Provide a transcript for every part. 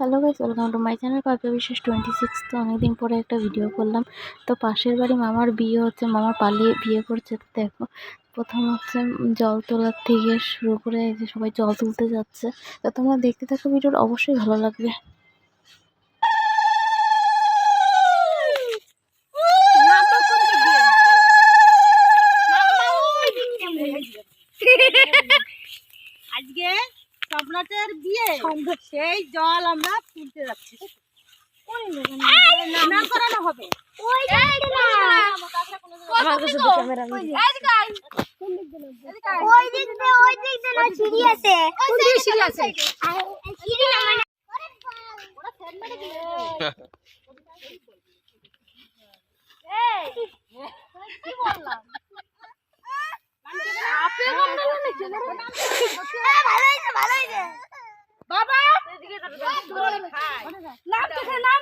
Hello guys welcome to my channel কাকে বিশেষ twenty six তো অনেকদিন পরে একটা ভিডিও করলাম। তো পাশের বাড়ি মামার বিয়ে হচ্ছে, মামা পালিয়ে বিয়ে করছে। দেখো, প্রথম হচ্ছে জল তোলার থেকে শুরু করে যে সবাই জল তুলতে যাচ্ছে। তো তোমরা দেখতে থাকো ভিডিওর অবশ্যই ভালো লাগবে আজকে সম্রাটের বিয়ে সেই জল আমরা তুলতে যাচ্ছি। স্নান করানো হবে। ওই দিক দিয়ে ওই দিক দিয়ে না সিঁড়ি আছে। সিঁড়ি আছে। আর সিঁড়ি না মানে ভালো হয়েছে ভালো হয়েছে বাবা নাম চোখে নাম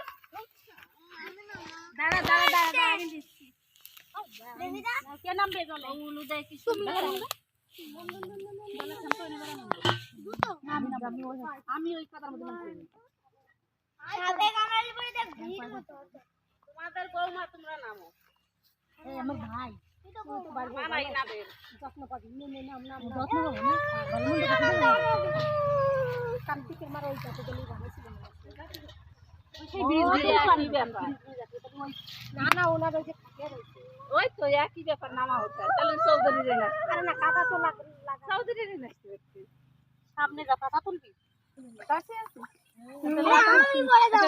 দাঁড়া দাঁড়া দাঁড়া দাঁড়া আমি দিচ্ছি কে নাম বে জলে উলু দেয় কি আমি ওই কথার মধ্যে। তোমাদের বৌমা তোমরা নামো আমার ভাই নে নে না যে থাকে রয়েছে ওই তো একই ব্যাপার নামা হচ্ছে। তাহলে চৌধুরী রে না। আরে না কাটা তো লাগ চৌধুরী রে না। সামনে যা পাতা তুলবি? কাছে আছে? আমি বলে দাও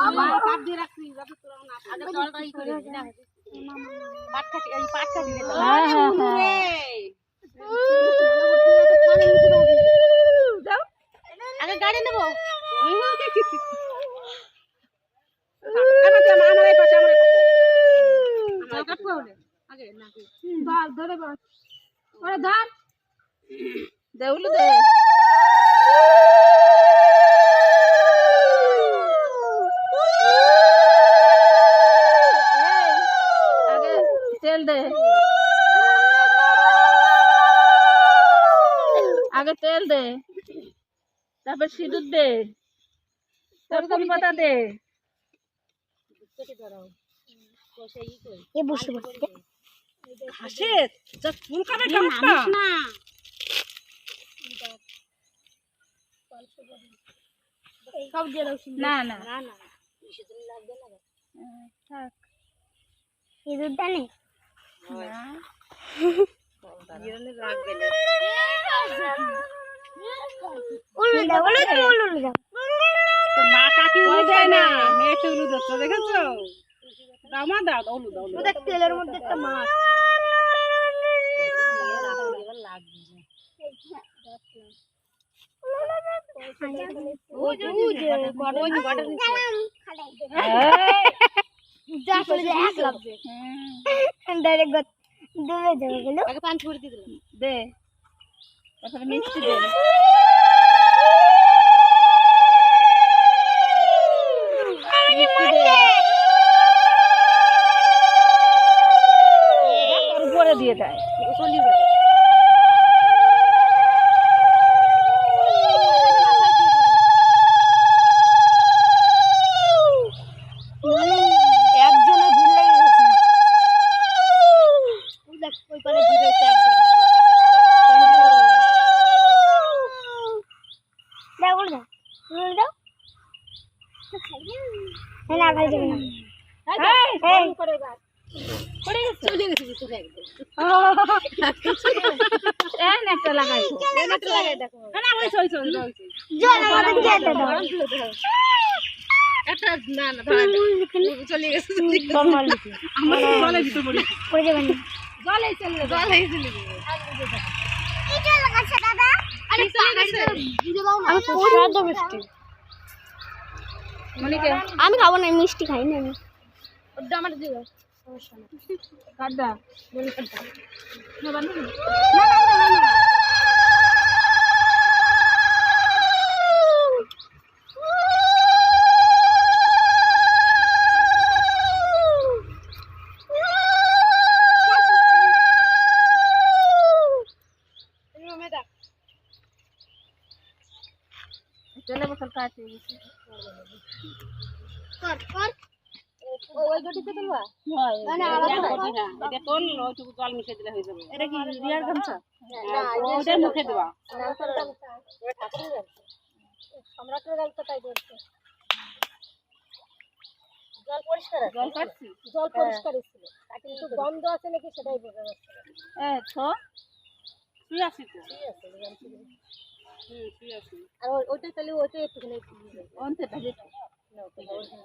আমার কাট দিয়ে রাখছি যাতে তোরা না আগে জলটা ই করে দিবি না পাট কাটি এই পাট কাটি রে হ্যাঁ, হ্যাঁ, গাড়ি নেব। আমার আমার এই পাশে আমার এই পাশে আমার কাটবো আগে না ধর ধরে বস ওরে ধর। দেউলু দে। আগে তেল দে। আগে তেল দে। তারপর সিঁদুর দে। তারপর পাতা দে। এ বসে বসে। হাসে যা চুল কাটে না সব দিয়ে দাও না না। না না থাক। ইঁদুরটা নেই উল্লু দাও উল্লু দাও উল্লু দাও। মা কাকি হয়ে যায় না মেয়েটা উলু যাচ্ছে দেখেছ? দাও মা দাও দাও দাও উলু দেখ তেলের মধ্যে একটা মাছ। দে তারপরে মিষ্টি দে। মিষ্টি দে। দিয়ে দেয়। চলি যাবে একজনের ভিড় লেগে গেছে? ওই দেখ ওই পারে ভিড় হয়েছে একজন দাও বল দাও বল দাও না খাই যাবে না এই, এই নেটটা লাগাইছো এই নেটটা লাগাই দেখো। না ওই সই সই সই জল আমাদের দিয়ে দাও একটা না না চলে গেছে। আমার জলে ভিতর পড়ি করে যাবেন? না জলে চলে জলে চলে এটা লাগাচ্ছে দাদা? আরে চলে গেছে আমি মিষ্টি। খাব না মিষ্টি খাই না আমি। ওটা আমার দিও। কাদা বলি কাদা না বান্ধব কর কর ও ওই গটিতে তুলবা? মানে আলাদা এটা হ্যাঁ, এটা তোল ওইটুকু জল মিশে দিলে হয়ে যাবে। এটা কি রিয়ার গামছা? না ওইটা মুখে দেওয়া নারকেল গামছা। এটা ঠাকুরের গামছা। সম্রাটের গামছা তাই বলছে। জল পরিষ্কার আছে? জল কাটছি জল পরিষ্কারই ছিল। কিন্তু গন্ধ আছে নাকি সেটাই বোঝা যাচ্ছে এ তো। তো হুম আর ওই- ওইটা তাহলে ওইটা একটুখানি একটু দিয়ে দেবে। অন্তে ঢালে না, ওটা original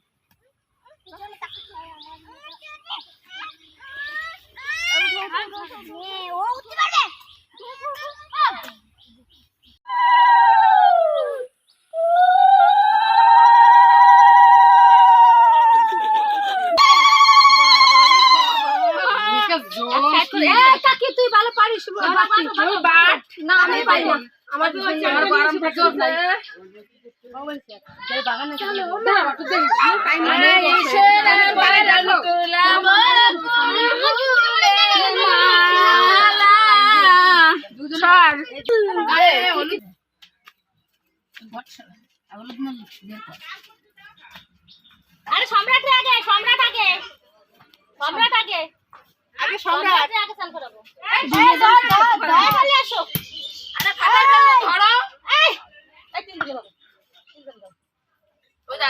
তুই ভালো পারিস না আমি পারি না আমার গরম থাকে আরে সম্রাট আগে সম্রাট আগে সম্রাট আগে আগে সম্রাট আগে চাল করাবো এই ধর ধর ধর খালি আসো। আরে খাতা ধরো। এই এই তিন দিকে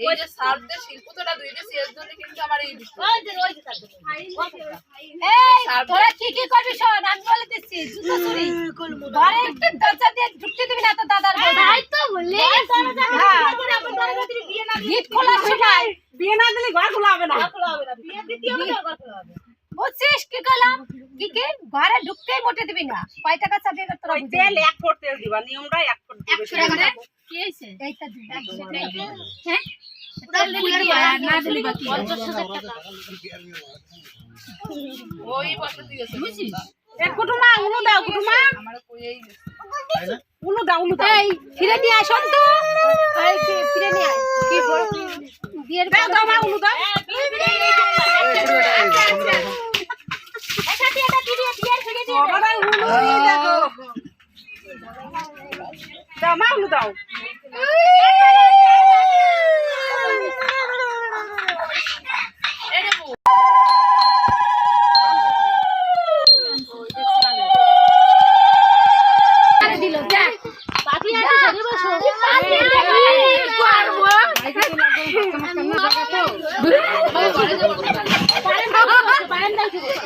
এই যে দুই কিন্তু আমার এই তোরা কি কি করবি শোন আমি বলে দিচ্ছি জুতো চুরি। ঘরে একটু দরজা দিয়ে ঢুকতে দিবি না তো দাদার তো বললি গিট খোলার সময় বিয়ে না দিলে ঘর খোলা হবে না। বুঝছিস কি করলাম? কি কি? ঘরে ঢুকতেই মোটে দিবি না। কয় টাকা চাবি এবার তোরা ওই এক দিবা নিয়মটা এক দিবে। কি হয়েছে এইটা দিবি হ্যাঁ না দিলি বাকি ওই বছর দিয়েছে এক কুটুমা উনু দাও কুটুমা আমার কইয়েই গেছে দাও উনু দাও এই ফিরে নিয়ে আয় শোন তো এই ফিরে নিয়ে আয় কি বল বিয়ের দাও দাও মা উনু দাও মা দাও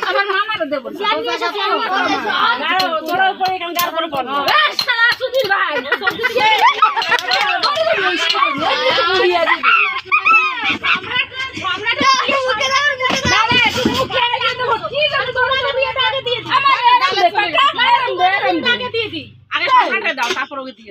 আমার মামারও দেবো তোরা উপরে এখানে গার করে পড়ো শালা সুধীর ভাই আগে সামনে দাও তারপর ওকে দিয়ে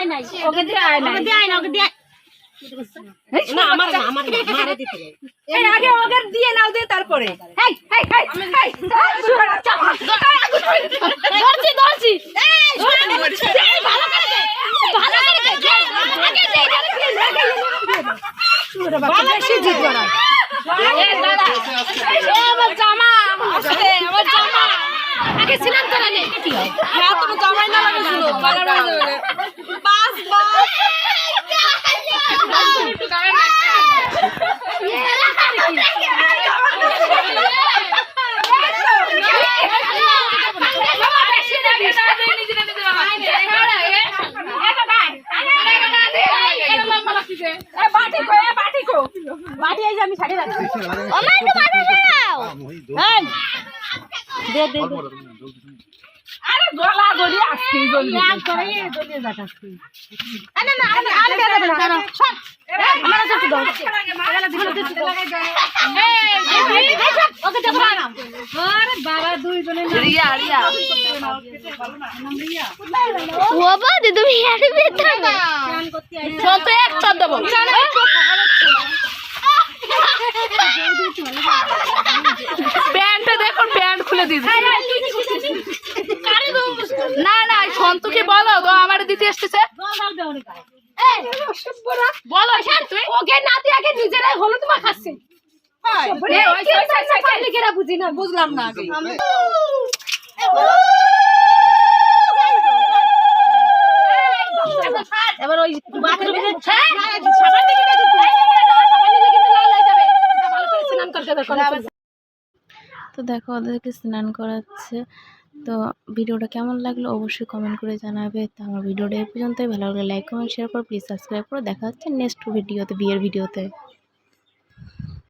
দাও তো দাও না ওকে দিয়ে আয় না ওকে দিয়ে আয় না ওকে দিয়ে না আমার আমার মারে দিতে হবে। আগে ওকে দিয়ে নাও দিয়ে তারপরে হেই হেই হেই হেই ধরছি ধরছি এই ভালো করে দে ভালো করে দে আগে দে আগে বেশি জিত করা আমার জামা আমার জামা আগে ছিলাম তো না হ্যাঁ তোমার জামাই না লাগে ছিল কালার হয়ে যাবে বাস বাস বাটি কো বাটি কো বাটি এই যে আমি ছাড়িয়ে রাখছি ওমা একটু বাধা দাও এই দে দে দে আরে গলা গলি আসছি জলদি না। না আমি আর দে দেব। না দাঁড়াও সব আমার কাছে দাও ওকে দেখো না আরে বাবা দুই জনে রিয়া রিয়া ও বাদে তুমি আর বেতা না চল। তো এক চল। দেবো প্যান্টটা দেখুন প্যান্ট খুলে দিদি না না সন্তুকে বলো বলো হ্যাঁ ওকে না দিয়ে আগে নিজেরাই হলো তোমার খাচ্ছে না বুঝলাম না এবার ওই হয়ে তো দেখো ওদেরকে স্নান করাচ্ছে তো ভিডিওটা কেমন লাগল অবশ্যই কমেন্ট করে জানাবে। তো আমার ভিডিওটা এই পর্যন্তই। ভালো লাগলে লাইক কমেন্ট শেয়ার করো। প্লিজ সাবস্ক্রাইব করো। দেখা হচ্ছে নেক্সট ভিডিওতে বিয়ের ভিডিওতে